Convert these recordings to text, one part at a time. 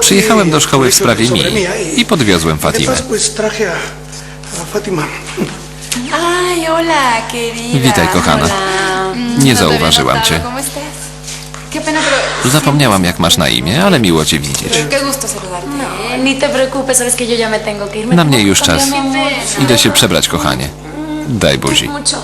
Przyjechałem do szkoły w sprawie mí, i podwiozłem Fatimę. Witaj, kochana. Hola. Nie No zauważyłam cię. Zapomniałam jak masz na imię, ale miło cię widzieć. Me Na mnie już czas. mi. Idę się przebrać, kochanie. Daj buzi. Mucho.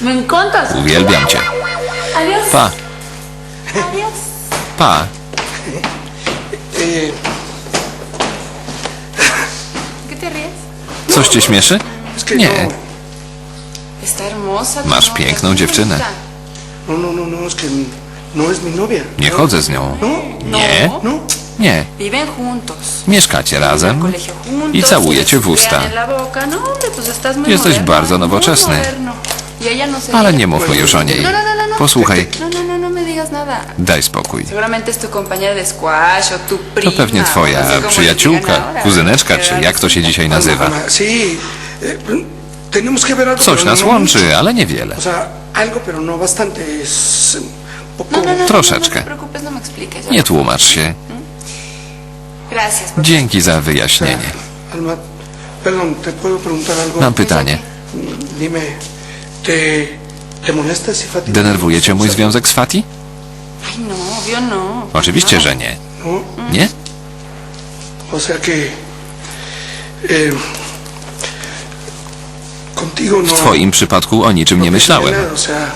Me encantas. Uwielbiam cię. Pa, Pa. ¿Qué te ríes? Coś cię śmieszy? Nie. Está hermosa. tu Masz novia, piękną dziewczynę. no, no, no, no, es que no es mi novia. Nie chodzę z nią. No, Nie, no. nie. Viven juntos. Mieszkacie Van al razem colegio juntos, i całuję cię w usta. besuquean en la boca. No, hombre, pues estás muy Jesteś moderno, bardzo muy nowoczesny. moderno. Y ella no se Ale nie mówmy już o niej. No, no, no, no, no. Posłuchaj, No, no, daj spokój. To pewnie no twoja digan przyjaciółka, kuzyneczka, czy jak to się dzisiaj nazywa. Eh. Coś nas no łączy, ale niewiele. No. No, no, no, no, Troszeczkę. No, no Nie tłumacz się. Por- Dzięki za wyjaśnienie. Mam pytanie. Dime, ¿te, te molesta si Fátima... Denerwuje cię mój związek z Fati? Oczywiście, No. że nie. No, Nie? o sea que... Eh, contigo no... W twoim przypadku o niczym nie myślałem. O sea,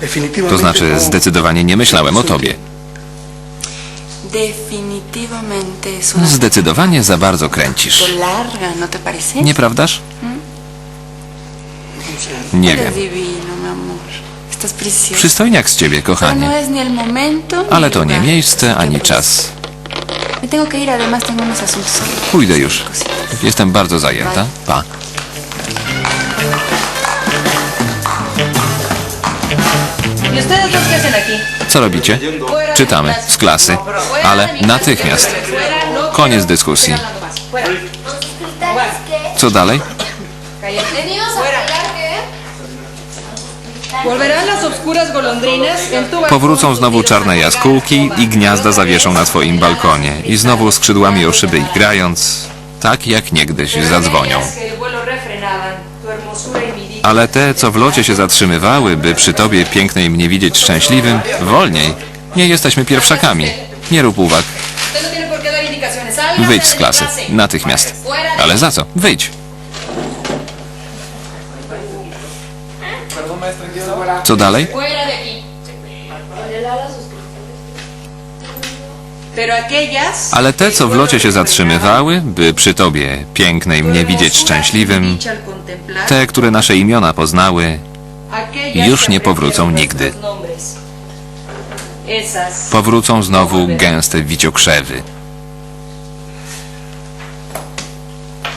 definitivamente To znaczy, no. zdecydowanie nie myślałem o tobie. Definitivamente es una Zdecydowanie za bardzo kręcisz. larga, ¿no te parece? Nieprawdaż? Nie Eres wiem. divino, mi amor. Przystojniak z ciebie, no kochanie. ni Ale to nie miejsce ani czas. Pójdę już. Jestem bardzo zajęta. Pa. Co robicie? Czytamy z klasy, ale natychmiast. Koniec dyskusji. Co dalej? Volverán las obscuras golondrinas en tu Powrócą znowu czarne jaskółki i gniazda zawieszą na twoim balkonie. I znowu skrzydłami o szyby grając, tak jak niegdyś zadzwonią. Ale te, co w locie się zatrzymywały, by przy tobie pięknej mnie widzieć szczęśliwym, wolniej. Nie jesteśmy pierwszakami. Nie rób uwag. Wyjdź z klasy. Natychmiast. Ale za co? Wyjdź. Co dalej? Fuera de aquí. Pero aquellas Ale te, co w locie się zatrzymywały, by przy tobie pięknej mnie widzieć szczęśliwym, al contemplar, te, które nasze imiona poznały, już nie powrócą nigdy. powrócą znowu gęste wiciokrzewy.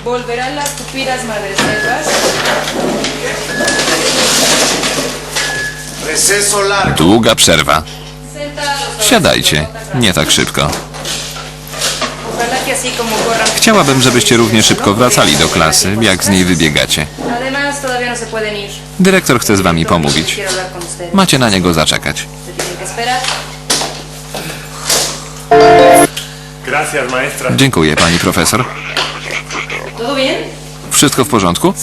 volverán las tupidas madreselvas. Długa przerwa. Siadajcie. Nie tak szybko. Chciałabym, żebyście równie szybko wracali do klasy, jak z niej wybiegacie. Dyrektor chce z wami pomówić. Macie na niego zaczekać. Dziękuję, pani profesor. Wszystko w porządku?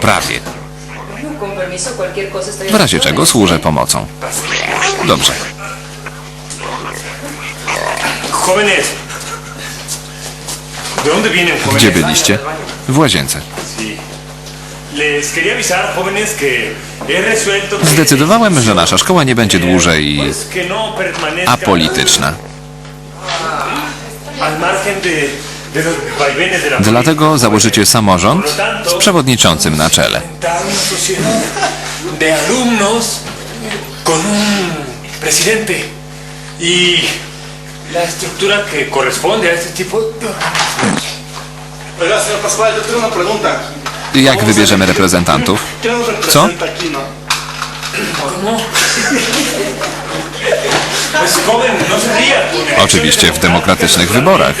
Prawie. W razie czego służę pomocą. Dobrze. Gdzie byliście? W łazience. Zdecydowałem, że nasza szkoła nie będzie dłużej no apolityczna. Dlatego założycie samorząd z przewodniczącym na czele. Y. Jak wybierzemy reprezentantów? ¿Quién nos representa aquí, no? No. Oczywiście w demokratycznych wyborach.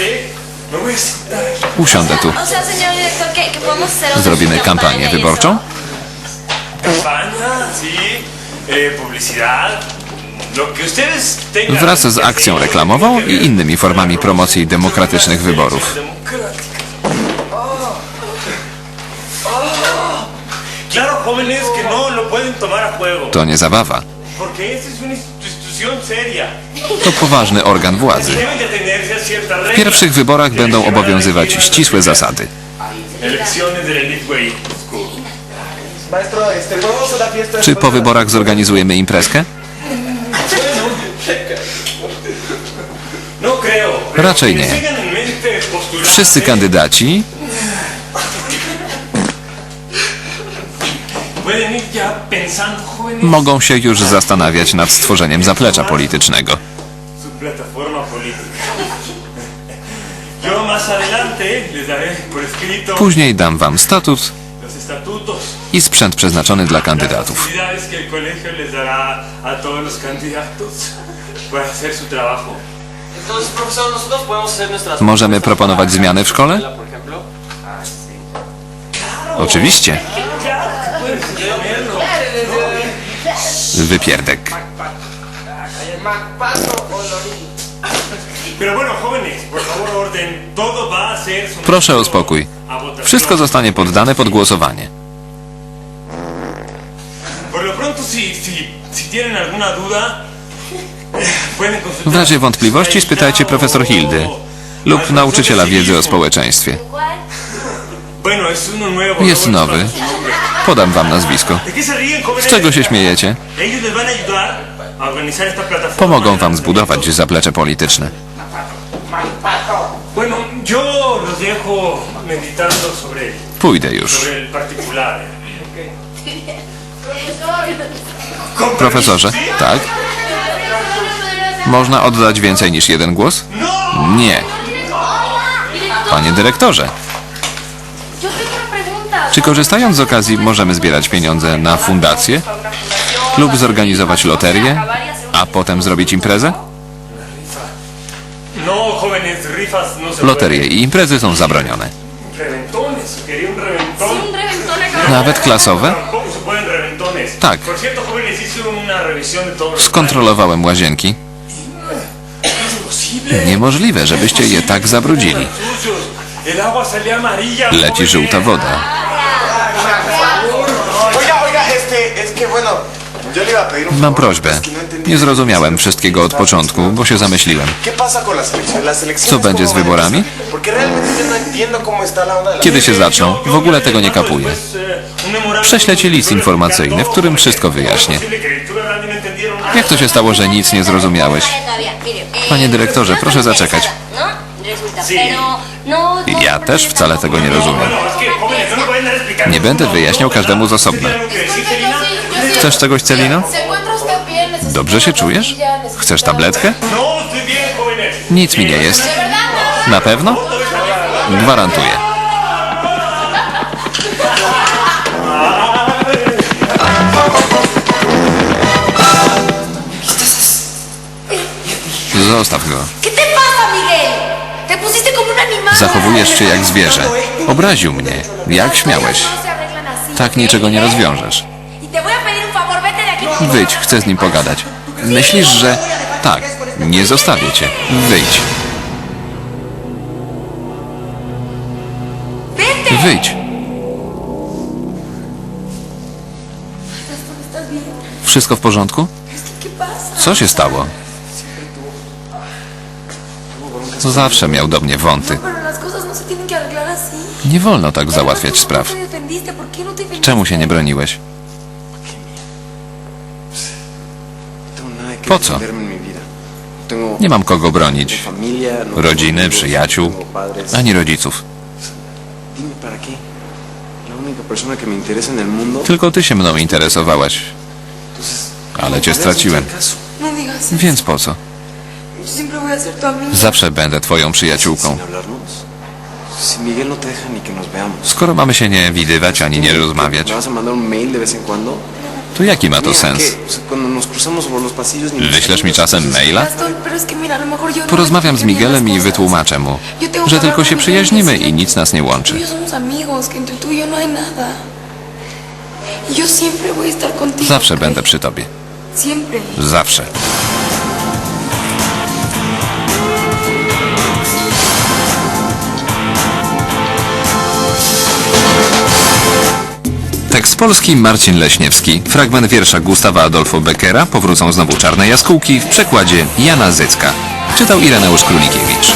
Usiądę tu. Zrobimy ¿qué kampanię wyborczą? Wraz z akcją reklamową i innymi formami promocji demokratycznych wyborów. To nie zabawa. To poważny organ władzy. W pierwszych wyborach będą obowiązywać ścisłe zasady. Elecciones de la Midway School. Maestro, este, ¿podemos hacer la fiesta Czy po wyborach zorganizujemy imprezkę? No Raczej nie. Wszyscy kandydaci mogą się już zastanawiać nad stworzeniem zaplecza politycznego. Później dam wam statut i sprzęt przeznaczony dla kandydatów. Możemy proponować zmiany w szkole? Oczywiście. Wypierdek. Proszę o spokój. Wszystko zostanie poddane pod głosowanie. Consultar. W razie wątpliwości spytajcie profesor Hildy lub nauczyciela wiedzy o społeczeństwie. Jest nuevo, nowy. Podam wam nazwisko. Z czego się śmiejecie? Pomogą wam zbudować zaplecze polityczne. Pójdę już. Profesorze, tak? Można oddać więcej niż jeden głos? Nie. Panie dyrektorze, czy korzystając z okazji możemy zbierać pieniądze na fundację lub zorganizować loterię, a potem zrobić imprezę? No, no Loterie i imprezy są zabronione. Nawet klasowe? Tak. Skontrolowałem łazienki. Niemożliwe, żebyście je tak zabrudzili. Leci żółta woda. Mam prośbę. no. Nie zrozumiałem wszystkiego od początku, bo się zamyśliłem. Co będzie z wyborami? no Kiedy się zaczną? W ogóle tego nie kapuję. Prześlę ci list informacyjny, w którym wszystko wyjaśnię. Jak to się stało, że nic nie zrozumiałeś? Panie dyrektorze, proszę zaczekać. Ja też wcale tego nie rozumiem. Nie będę wyjaśniał każdemu z osobna. Chcesz czegoś, Celino? Dobrze się czujesz? Chcesz tabletkę? Nic mi nie jest. Na pewno? Gwarantuję. Zostaw go. Zachowujesz się jak zwierzę. Obraził mnie. Jak śmiałeś? Tak niczego nie rozwiążesz. Wyjdź, chcę z nim pogadać. Myślisz, że... Tak, nie zostawię cię. Wyjdź, wyjdź. Wszystko w porządku? Co się stało? Zawsze miał do mnie wąty. Nie wolno tak załatwiać spraw. Czemu się nie broniłeś? Po co? Nie mam kogo bronić. Rodziny, przyjaciół, ani rodziców. Tylko ty się mną interesowałaś. Ale cię straciłem. Więc po co? Zawsze będę twoją przyjaciółką. Skoro mamy się nie widywać ani nie rozmawiać, to jaki ma to sens? Wyślesz mi czasem maila? No Porozmawiam z Miguelem i wytłumaczę mu, że tylko się Miguel przyjaźnimy i nic nas nie łączy. y yo somos amigos, que Polski Marcin Leśniewski. Fragment wiersza Gustawa Adolfo Beckera Powrócą znowu czarne jaskółki w przekładzie Jana Zycka. Czytał Ireneusz Królikiewicz.